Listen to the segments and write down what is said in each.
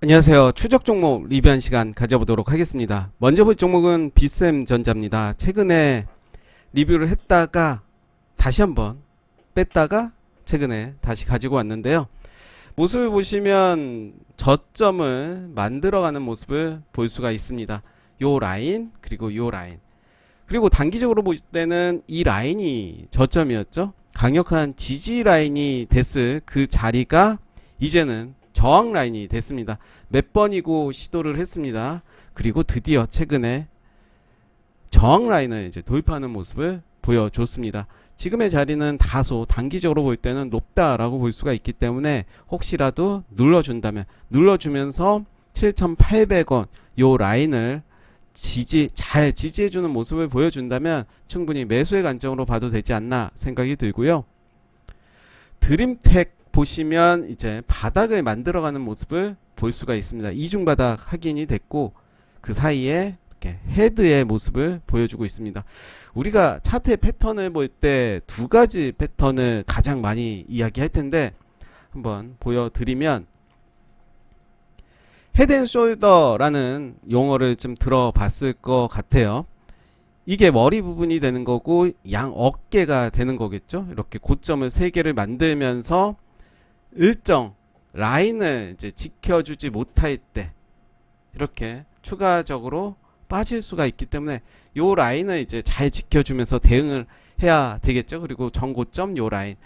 안녕하세요. 추적 종목 리뷰한 시간 가져보도록 하겠습니다. 먼저 볼 종목은 비셈 전자입니다. 최근에 리뷰를 했다가 다시 한번 뺐다가 최근에 다시 가지고 왔는데요. 모습을 보시면 저점을 만들어가는 모습을 볼 수가 있습니다. 요 라인 그리고 요 라인 그리고 단기적으로 볼 때는 이 라인이 저점이었죠. 강력한 지지 라인이 됐을 그 자리가 이제는 저항 라인이 됐습니다. 몇 번이고 시도를 했습니다. 그리고 드디어 최근에 저항 라인을 이제 돌파하는 모습을 보여줬습니다. 지금의 자리는 다소 단기적으로 볼 때는 높다라고 볼 수가 있기 때문에 혹시라도 눌러준다면 눌러주면서 7,800원 요 라인을 지지 잘 지지해주는 모습을 보여준다면 충분히 매수의 관점으로 봐도 되지 않나 생각이 들고요. 드림텍 보시면 이제 바닥을 만들어가는 모습을 볼 수가 있습니다. 이중 바닥 확인이 됐고 그 사이에 이렇게 헤드의 모습을 보여주고 있습니다. 우리가 차트의 패턴을 볼 때 두 가지 패턴을 가장 많이 이야기할 텐데 한번 보여드리면 헤드앤숄더라는 용어를 좀 들어봤을 것 같아요. 이게 머리 부분이 되는 거고 양 어깨가 되는 거겠죠. 이렇게 고점을 세 개를 만들면서 일정 라인을 이제 지켜주지 못할 때 이렇게 추가적으로 빠질 수가 있기 때문에 요 라인을 이제 잘 지켜주면서 대응을 해야 되겠죠. 그리고 정고점 요 라인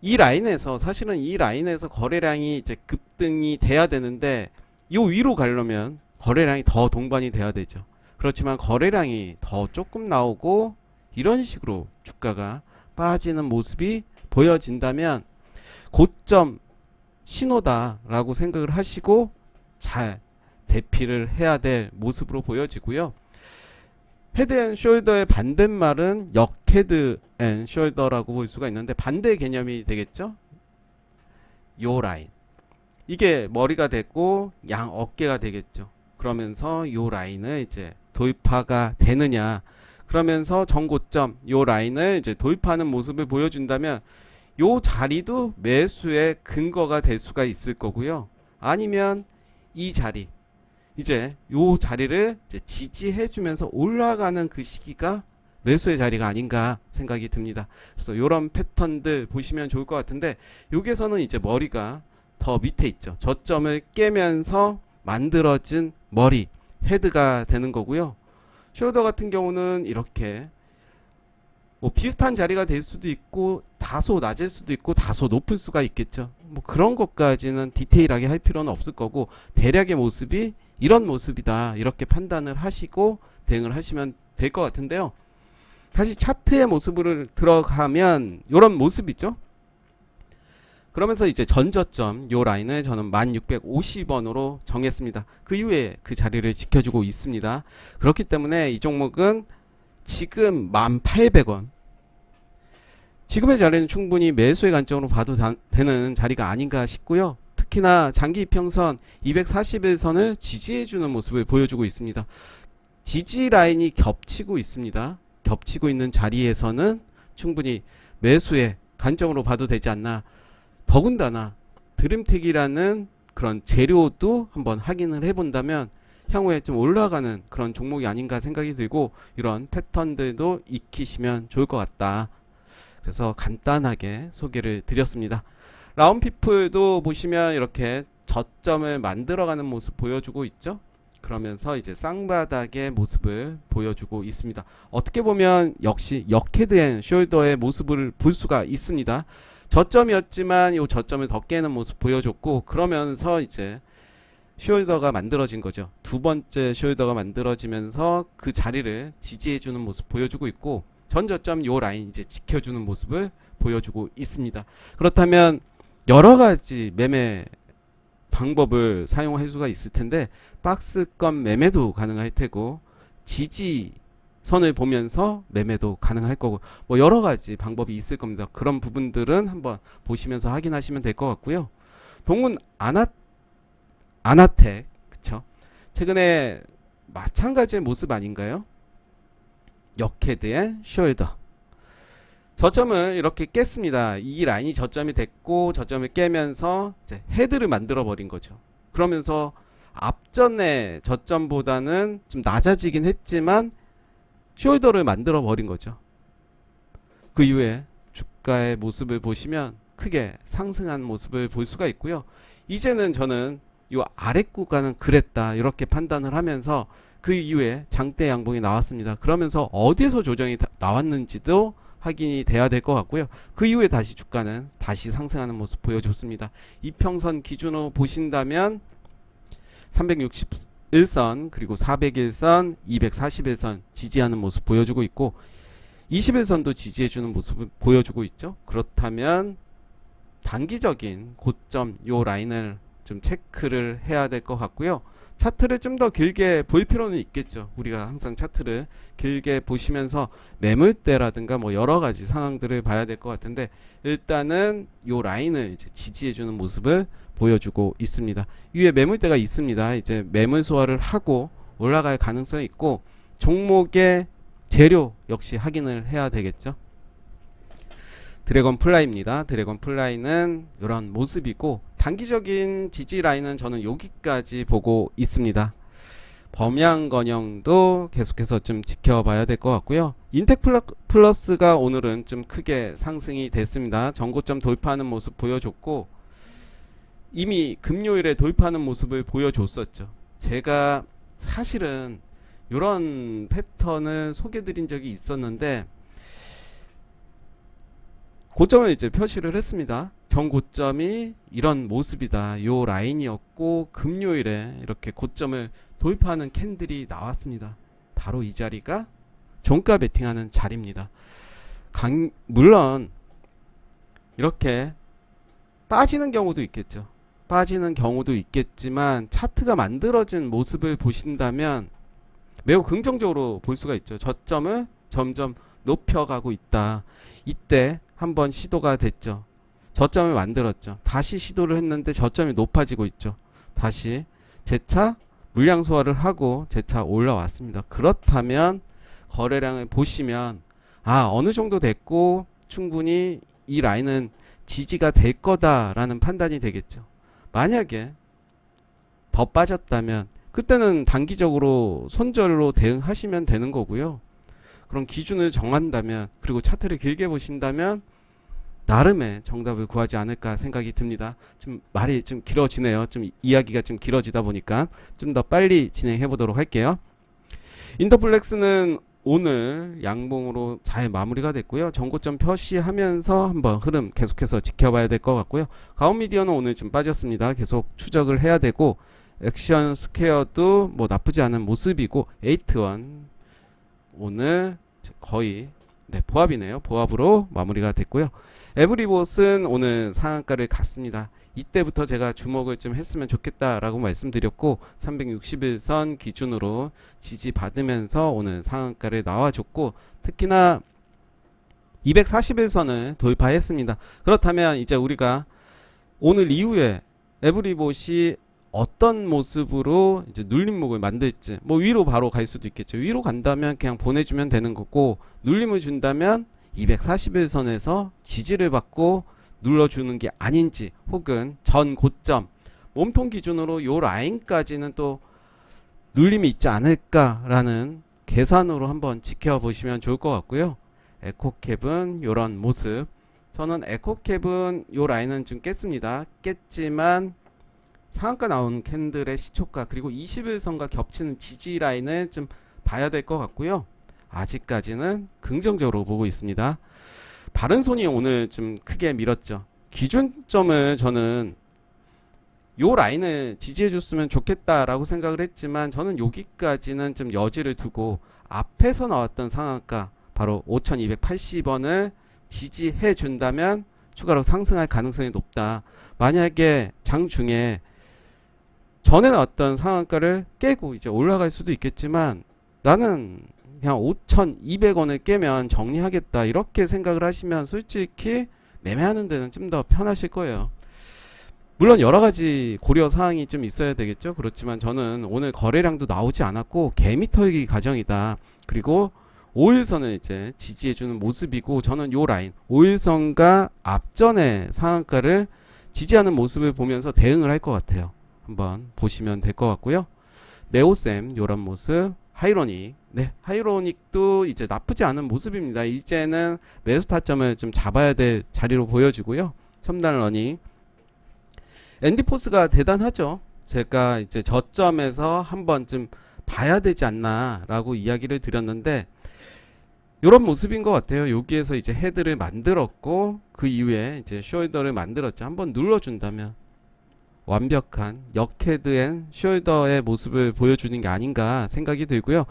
이 라인에서 사실은 이 라인에서 거래량이 이제 급등이 돼야 되는데 요 위로 가려면 거래량이 더 동반이 돼야 되죠. 그렇지만 거래량이 더 조금 나오고 이런 식으로 주가가 빠지는 모습이 보여진다면 고점 신호다라고 생각을 하시고 잘 대피를 해야 될 모습으로 보여지고요. 헤드 앤 숄더의 반대말은 역헤드 앤 숄더라고 볼 수가 있는데 반대 개념이 되겠죠? 요 라인. 이게 머리가 됐고 양 어깨가 되겠죠. 그러면서 요 라인을 이제 돌파가 되느냐. 그러면서 정고점 요 라인을 이제 돌파하는 모습을 보여준다면 요 자리도 매수의 근거가 될 수가 있을 거고요. 아니면 이 자리 이제 요 자리를 이제 지지해 주면서 올라가는 그 시기가 매수의 자리가 아닌가 생각이 듭니다. 그래서 요런 패턴들 보시면 좋을 것 같은데 여기서는 이제 머리가 더 밑에 있죠. 저점을 깨면서 만들어진 머리 헤드가 되는 거고요. 숄더 같은 경우는 이렇게 뭐 비슷한 자리가 될 수도 있고 다소 낮을 수도 있고 다소 높을 수가 있겠죠. 뭐 그런 것까지는 디테일하게 할 필요는 없을 거고 대략의 모습이 이런 모습이다 이렇게 판단을 하시고 대응을 하시면 될 것 같은데요. 다시 차트의 모습을 들어가면 이런 모습이죠. 그러면서 이제 전저점 요 라인을 저는 1650원으로 정했습니다. 그 이후에 그 자리를 지켜주고 있습니다. 그렇기 때문에 이 종목은 지금 1800원 지금의 자리는 충분히 매수의 관점으로 봐도 다- 되는 자리가 아닌가 싶고요. 특히나 장기 이평선 241선을 지지해주는 모습을 보여주고 있습니다. 지지 라인이 겹치고 있습니다. 겹치고 있는 자리에서는 충분히 매수의 관점으로 봐도 되지 않나. 더군다나 드림텍이라는 그런 재료도 한번 확인을 해본다면 향후에 좀 올라가는 그런 종목이 아닌가 생각이 들고 이런 패턴들도 익히시면 좋을 것 같다. 그래서 간단하게 소개를 드렸습니다. 라운피플도 보시면 이렇게 저점을 만들어가는 모습 보여주고 있죠. 그러면서 이제 쌍바닥의 모습을 보여주고 있습니다. 어떻게 보면 역시 역헤드 앤 숄더의 모습을 볼 수가 있습니다. 저점이었지만 이 저점을 더 깨는 모습 보여줬고 그러면서 이제 숄더가 만들어진 거죠. 두 번째 숄더가 만들어지면서 그 자리를 지지해주는 모습 보여주고 있고 전 저점 요 라인 이제 지켜주는 모습을 보여주고 있습니다. 그렇다면 여러 가지 매매 방법을 사용할 수가 있을 텐데 박스권 매매도 가능할 테고 지지 선을 보면서 매매도 가능할 거고 뭐 여러 가지 방법이 있을 겁니다. 그런 부분들은 한번 보시면서 확인하시면 될 것 같고요. 동문 아나 아나텍 그쵸? 최근에 마찬가지의 모습 아닌가요? 역헤드의 숄더 저점을 이렇게 깼습니다. 이 라인이 저점이 됐고 저점을 깨면서 이제 헤드를 만들어 버린 거죠. 그러면서 앞전에 저점보다는 좀 낮아지긴 했지만 숄더를 만들어 버린 거죠. 그 이후에 주가의 모습을 보시면 크게 상승한 모습을 볼 수가 있고요. 이제는 저는 이 아래 구간은 그랬다 이렇게 판단을 하면서 그 이후에 장대 양봉이 나왔습니다. 그러면서 어디에서 조정이 다- 나왔는지도 확인이 돼야 될 것 같고요. 그 이후에 다시 주가는 다시 상승하는 모습 보여줬습니다. 이평선 기준으로 보신다면 361선 그리고 401선, 241선 지지하는 모습 보여주고 있고 21선도 지지해주는 모습을 보여주고 있죠. 그렇다면 단기적인 고점 요 라인을 좀 체크를 해야 될 것 같고요. 차트를 좀 더 길게 볼 필요는 있겠죠. 우리가 항상 차트를 길게 보시면서 매물대라든가 뭐 여러 가지 상황들을 봐야 될 것 같은데 일단은 요 라인을 이제 지지해주는 모습을 보여주고 있습니다. 위에 매물대가 있습니다. 이제 매물 소화를 하고 올라갈 가능성이 있고 종목의 재료 역시 확인을 해야 되겠죠. 드래곤 플라이입니다. 드래곤 플라이는 이런 모습이고 단기적인 지지 라인은 저는 여기까지 보고 있습니다. 범양건영도 계속해서 좀 지켜봐야 될 것 같고요. 인텍 플러- 플러스가 오늘은 좀 크게 상승이 됐습니다. 전고점 돌파하는 모습 보여줬고 이미 금요일에 돌파하는 모습을 보여줬었죠. 제가 사실은 이런 패턴을 소개드린 적이 있었는데 고점을 이제 표시를 했습니다. 경고점이 이런 모습이다. 요 라인이었고 금요일에 이렇게 고점을 돌파하는 캔들이 나왔습니다. 바로 이 자리가 종가 베팅하는 자리입니다. 강, 물론 이렇게 빠지는 경우도 있겠죠. 빠지는 경우도 있겠지만 차트가 만들어진 모습을 보신다면 매우 긍정적으로 볼 수가 있죠. 저점을 점점 높여가고 있다. 이때 한번 시도가 됐죠. 저점을 만들었죠. 다시 시도를 했는데 저점이 높아지고 있죠. 다시 재차 물량 소화를 하고 재차 올라왔습니다. 그렇다면 거래량을 보시면 아 어느 정도 됐고 충분히 이 라인은 지지가 될 거다라는 판단이 되겠죠. 만약에 더 빠졌다면 그때는 단기적으로 손절로 대응하시면 되는 거고요. 그럼 기준을 정한다면 그리고 차트를 길게 보신다면 나름의 정답을 구하지 않을까 생각이 듭니다. 좀 말이 좀 길어지네요. 좀 이야기가 좀 길어지다 보니까 좀 더 빨리 진행해 보도록 할게요. 인터플렉스는 오늘 양봉으로 잘 마무리가 됐고요. 전고점 표시하면서 한번 흐름 계속해서 지켜봐야 될 것 같고요. 가온미디어는 오늘 좀 빠졌습니다. 계속 추적을 해야 되고 액션 스퀘어도 뭐 나쁘지 않은 모습이고 에이트원 오늘 거의 네, 보합이네요. 보합으로 마무리가 됐고요. 에브리봇은 오늘 상한가를 갔습니다. 이때부터 제가 주목을 좀 했으면 좋겠다라고 말씀드렸고 361선 기준으로 지지받으면서 오늘 상한가를 나와줬고 특히나 241선을 돌파했습니다. 그렇다면 이제 우리가 오늘 이후에 에브리봇이 어떤 모습으로 이제 눌림목을 만들지? 뭐 위로 바로 갈 수도 있겠죠. 위로 간다면 그냥 보내주면 되는 거고 눌림을 준다면 241선에서 지지를 받고 눌러주는 게 아닌지 혹은 전 고점 몸통 기준으로 요 라인까지는 또 눌림이 있지 않을까라는 계산으로 한번 지켜보시면 좋을 것 같고요. 에코캡은 요런 모습. 저는 에코캡은 요 라인은 좀 깼습니다. 깼지만 상한가 나온 캔들의 시초가 그리고 21선과 겹치는 지지 라인을 좀 봐야 될 것 같고요. 아직까지는 긍정적으로 보고 있습니다. 바른 손이 오늘 좀 크게 밀었죠. 기준점을 저는 요 라인을 지지해 줬으면 좋겠다라고 생각을 했지만 저는 여기까지는 좀 여지를 두고 앞에서 나왔던 상한가 바로 5280원을 지지해 준다면 추가로 상승할 가능성이 높다. 만약에 장중에 전에 나왔던 상한가를 깨고 이제 올라갈 수도 있겠지만 나는 그냥 5,200원을 깨면 정리하겠다 이렇게 생각을 하시면 솔직히 매매하는 데는 좀 더 편하실 거예요. 물론 여러 가지 고려 사항이 좀 있어야 되겠죠. 그렇지만 저는 오늘 거래량도 나오지 않았고 개미털기 과정이다. 그리고 5일선을 이제 지지해주는 모습이고 저는 요 라인 5일선과 앞전의 상한가를 지지하는 모습을 보면서 대응을 할 것 같아요. 한번 보시면 될 것 같고요. 네오셈 요런 모습, 하이로닉, 네 하이로닉도 이제 나쁘지 않은 모습입니다. 이제는 매수 타점을 좀 잡아야 될 자리로 보여지고요. 첨단 러닝, 앤디포스가 대단하죠. 제가 이제 저점에서 한번 좀 봐야 되지 않나라고 이야기를 드렸는데 이런 모습인 것 같아요. 여기에서 이제 헤드를 만들었고 그 이후에 이제 숄더를 만들었죠. 한번 눌러준다면 완벽한 역헤드 앤 숄더의 모습을 보여주는 게 아닌가 생각이 들고요.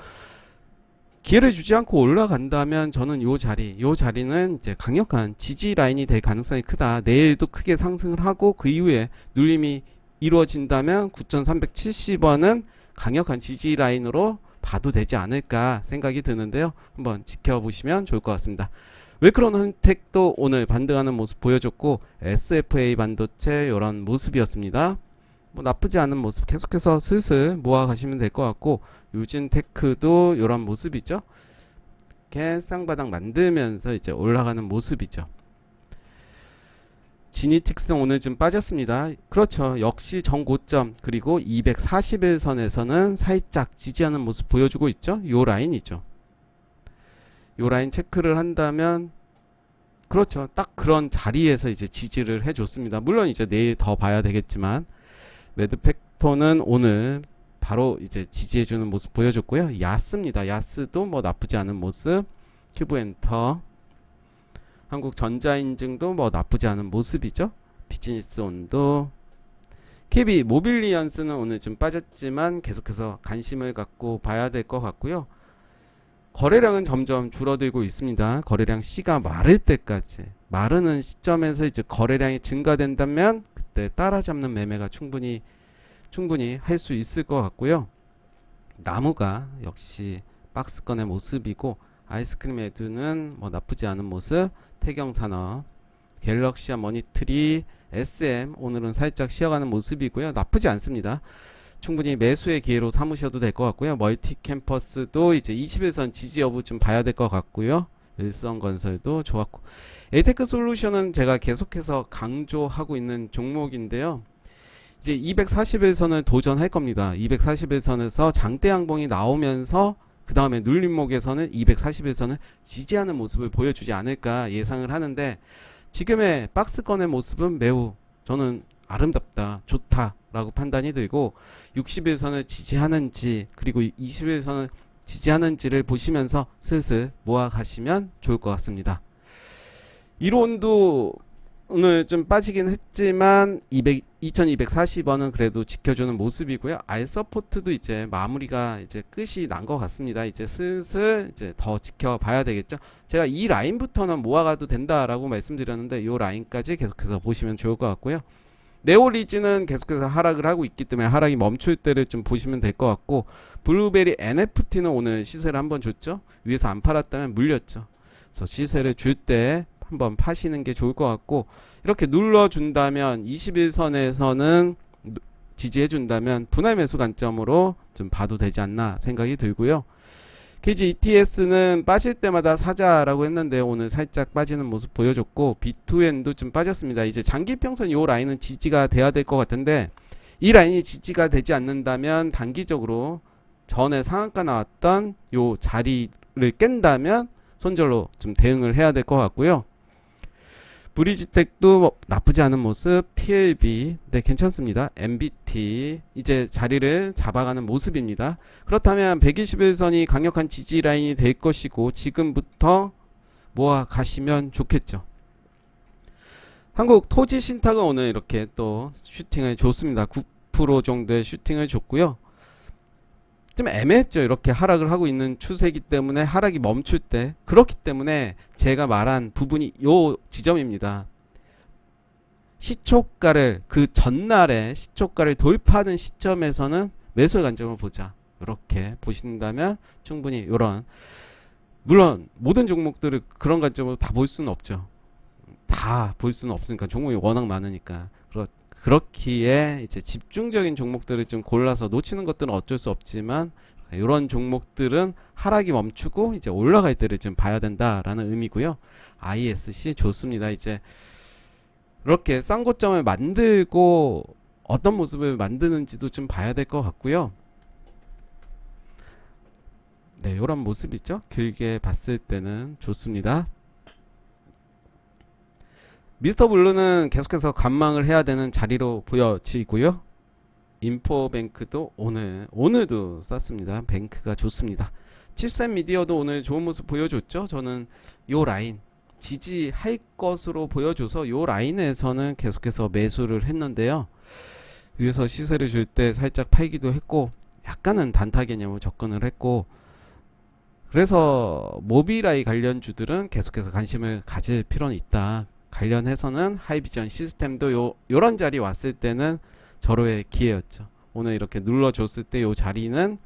기회를 주지 않고 올라간다면 저는 요 자리, 요 자리는 이제 강력한 지지 라인이 될 가능성이 크다. 내일도 크게 상승을 하고 그 이후에 눌림이 이루어진다면 9,370원은 강력한 지지 라인으로 봐도 되지 않을까 생각이 드는데요. 한번 지켜보시면 좋을 것 같습니다. 웨크론은택도 오늘 반등하는 모습 보여줬고 SFA 반도체 이런 모습이었습니다. 뭐 나쁘지 않은 모습 계속해서 슬슬 모아 가시면 될 것 같고 유진테크도 이런 모습이죠. 이렇게 쌍바닥 만들면서 이제 올라가는 모습이죠. 지니틱스는 오늘 좀 빠졌습니다. 그렇죠. 역시 정고점 그리고 241선에서는 살짝 지지하는 모습 보여주고 있죠. 요 라인이죠. 요 라인 체크를 한다면 그렇죠. 딱 그런 자리에서 이제 지지를 해줬습니다. 물론 이제 내일 더 봐야 되겠지만 매드팩토는 오늘 바로 이제 지지해주는 모습 보여줬고요. 야스입니다. 야스도 뭐 나쁘지 않은 모습. 큐브 엔터. 한국 전자인증도 뭐 나쁘지 않은 모습이죠. 비즈니스 온도. KB 모빌리언스는 오늘 좀 빠졌지만 계속해서 관심을 갖고 봐야 될 것 같고요. 거래량은 점점 줄어들고 있습니다. 거래량 C가 마를 때까지 마르는 시점에서 이제 거래량이 증가된다면 그때 따라잡는 매매가 충분히 충분히 할 수 있을 것 같고요. 나무가 역시 박스권의 모습이고 아이스크림 에듀는 뭐 나쁘지 않은 모습. 태경산업, 갤럭시와 머니트리, SM 오늘은 살짝 쉬어가는 모습이고요. 나쁘지 않습니다. 충분히 매수의 기회로 삼으셔도 될 것 같고요. 멀티 캠퍼스도 이제 21선 지지 여부 좀 봐야 될 것 같고요. 일성건설도 좋았고 에이테크 솔루션은 제가 계속해서 강조하고 있는 종목인데요. 이제 241선을 도전할 겁니다. 241선에서 장대 양봉이 나오면서 그 다음에 눌림목에서는 241선을 지지하는 모습을 보여주지 않을까 예상을 하는데 지금의 박스권의 모습은 매우 저는 아름답다, 좋다 라고 판단이 들고 60일선을 지지하는지 그리고 20일선을 지지하는지를 보시면서 슬슬 모아 가시면 좋을 것 같습니다. 이론도 오늘 좀 빠지긴 했지만 200, 2240원은 그래도 지켜주는 모습이고요. 알 서포트도 이제 마무리가 이제 끝이 난 것 같습니다. 이제 슬슬 이제 더 지켜봐야 되겠죠. 제가 이 라인부터는 모아가도 된다라고 말씀드렸는데 이 라인까지 계속해서 보시면 좋을 것 같고요. 네오리즈는 계속해서 하락을 하고 있기 때문에 하락이 멈출 때를 좀 보시면 될 것 같고 블루베리 NFT는 오늘 시세를 한번 줬죠. 위에서 안 팔았다면 물렸죠. 그래서 시세를 줄 때 한번 파시는 게 좋을 것 같고 이렇게 눌러준다면 21선에서는 지지해준다면 분할 매수 관점으로 좀 봐도 되지 않나 생각이 들고요. KG ETS는 빠질 때마다 사자라고 했는데 오늘 살짝 빠지는 모습 보여줬고 B2N도 좀 빠졌습니다. 이제 장기 평선 요 라인은 지지가 돼야 될 것 같은데 이 라인이 지지가 되지 않는다면 단기적으로 전에 상한가 나왔던 요 자리를 깬다면 손절로 좀 대응을 해야 될 것 같고요. 브리지텍도 뭐 나쁘지 않은 모습 TLB 네 괜찮습니다. MBT 이제 자리를 잡아가는 모습입니다. 그렇다면 121선이 강력한 지지 라인이 될 것이고 지금부터 모아 가시면 좋겠죠. 한국 토지 신탁은 오늘 이렇게 또 슈팅을 줬습니다. 9% 정도의 슈팅을 줬고요 좀 애매했죠. 이렇게 하락을 하고 있는 추세이기 때문에 하락이 멈출 때 그렇기 때문에 제가 말한 부분이 요 지점입니다. 시초가를 그 전날에 시초가를 돌파하는 시점에서는 매수의 관점을 보자. 이렇게 보신다면 충분히 이런 물론 모든 종목들을 그런 관점으로 다 볼 수는 없죠. 다 볼 수는 없으니까 종목이 워낙 많으니까 그렇 그렇기에 이제 집중적인 종목들을 좀 골라서 놓치는 것들은 어쩔 수 없지만 이런 종목들은 하락이 멈추고 이제 올라갈 때를 좀 봐야 된다라는 의미고요. ISC 좋습니다. 이제 이렇게 싼 고점을 만들고 어떤 모습을 만드는지도 좀 봐야 될 것 같고요. 네, 이런 모습 있죠? 길게 봤을 때는 좋습니다. 미스터 블루는 계속해서 관망을 해야 되는 자리로 보여지고요. 인포뱅크도 오늘 오늘도 쌌습니다. 뱅크가 좋습니다. 칩셋 미디어도 오늘 좋은 모습 보여줬죠. 저는 요 라인 지지할 것으로 보여줘서 요 라인에서는 계속해서 매수를 했는데요. 위에서 시세를 줄 때 살짝 팔기도 했고 약간은 단타 개념으로 접근을 했고 그래서 모비라이 관련주들은 계속해서 관심을 가질 필요는 있다. 관련해서는 하이비전 시스템도 요 요런 자리 왔을 때는 절호의 기회였죠. 오늘 이렇게 눌러줬을 때 요 자리는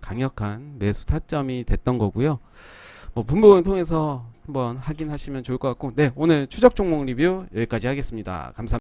강력한 매수 타점이 됐던 거고요. 뭐 분봉을 통해서 한번 확인하시면 좋을 것 같고, 네 오늘 추적 종목 리뷰 여기까지 하겠습니다. 감사합니다.